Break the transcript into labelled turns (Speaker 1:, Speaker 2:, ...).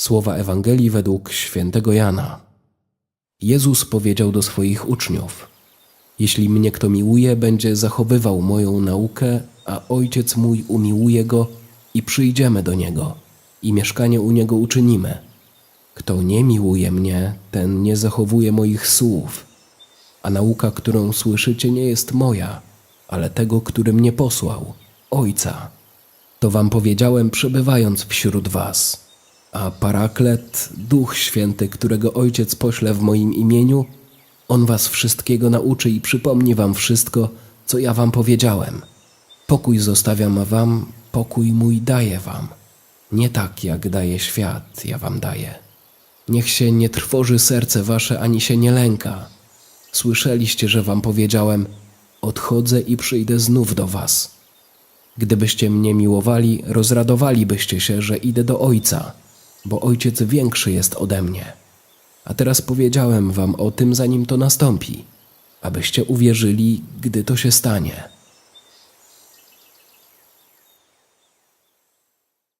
Speaker 1: Słowa Ewangelii według świętego Jana. Jezus powiedział do swoich uczniów: Jeśli mnie kto miłuje, będzie zachowywał moją naukę, a Ojciec mój umiłuje go i przyjdziemy do niego i mieszkanie u niego uczynimy. Kto nie miłuje mnie, ten nie zachowuje moich słów. A nauka, którą słyszycie, nie jest moja, ale tego, który mnie posłał, Ojca. To wam powiedziałem, przebywając wśród was. A Paraklet, Duch Święty, którego Ojciec pośle w moim imieniu, On was wszystkiego nauczy i przypomni wam wszystko, co ja wam powiedziałem. Pokój zostawiam wam, pokój mój daję wam. Nie tak, jak daje świat, ja wam daję. Niech się nie trwoży serce wasze, ani się nie lęka. Słyszeliście, że wam powiedziałem: Odchodzę i przyjdę znów do was. Gdybyście mnie miłowali, rozradowalibyście się, że idę do Ojca, bo Ojciec większy jest ode mnie. A teraz powiedziałem wam o tym, zanim to nastąpi, abyście uwierzyli, gdy to się stanie.